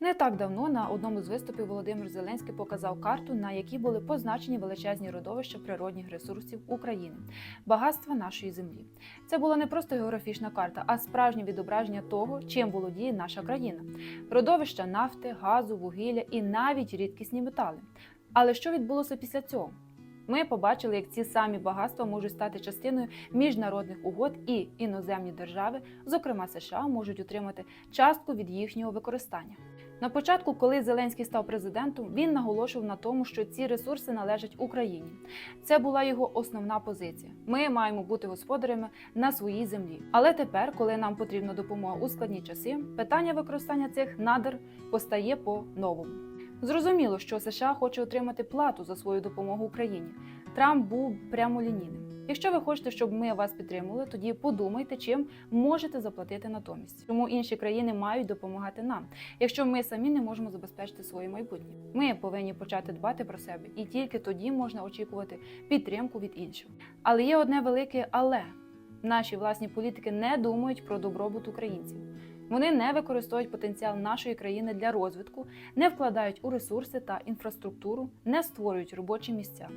Не так давно на одному з виступів Володимир Зеленський показав карту, на якій були позначені величезні родовища природних ресурсів України, багатства нашої землі. Це була не просто географічна карта, а справжнє відображення того, чим володіє наша країна: родовища нафти, газу, вугілля і навіть рідкісні метали. Але що відбулося після цього? Ми побачили, як ці самі багатства можуть стати частиною міжнародних угод, і іноземні держави, зокрема США, можуть отримати частку від їхнього використання. На початку, коли Зеленський став президентом, він наголошував на тому, що ці ресурси належать Україні. Це була його основна позиція. Ми маємо бути господарями на своїй землі. Але тепер, коли нам потрібна допомога у складні часи, питання використання цих надр постає по-новому. Зрозуміло, що США хоче отримати плату за свою допомогу Україні. Трамп був прямолінійним. Якщо ви хочете, щоб ми вас підтримували, тоді подумайте, чим можете заплатити натомість. Чому інші країни мають допомагати нам, якщо ми самі не можемо забезпечити своє майбутнє. Ми повинні почати дбати про себе, і тільки тоді можна очікувати підтримку від інших. Але є одне велике але наші власні політики не думають про добробут українців. Вони не використовують потенціал нашої країни для розвитку, не вкладають у ресурси та інфраструктуру, не створюють робочі місця.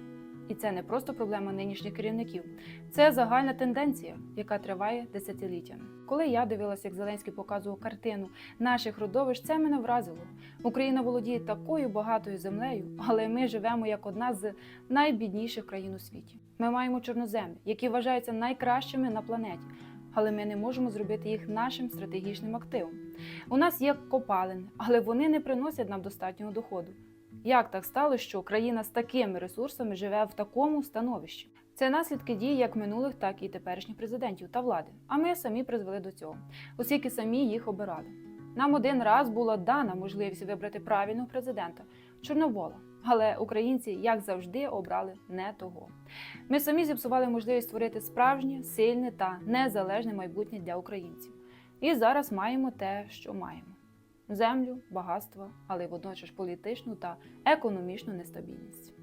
І це не просто проблема нинішніх керівників, це загальна тенденція, яка триває десятиліттями. Коли я дивилася, як Зеленський показував картину наших родовищ, це мене вразило. Україна володіє такою багатою землею, але ми живемо як одна з найбідніших країн у світі. Ми маємо чорноземи, які вважаються найкращими на планеті. Але ми не можемо зробити їх нашим стратегічним активом. У нас є копалини, але вони не приносять нам достатнього доходу. Як так сталося, що країна з такими ресурсами живе в такому становищі? Це наслідки дій як минулих, так і теперішніх президентів та влади. А ми самі призвели до цього, оскільки самі їх обирали. Нам один раз була дана можливість вибрати правильного президента Чорновола. Але українці, як завжди, обрали не того. Ми самі зіпсували можливість створити справжнє, сильне та незалежне майбутнє для українців. І зараз маємо те, що маємо: землю, багатство, але й водночас політичну та економічну нестабільність.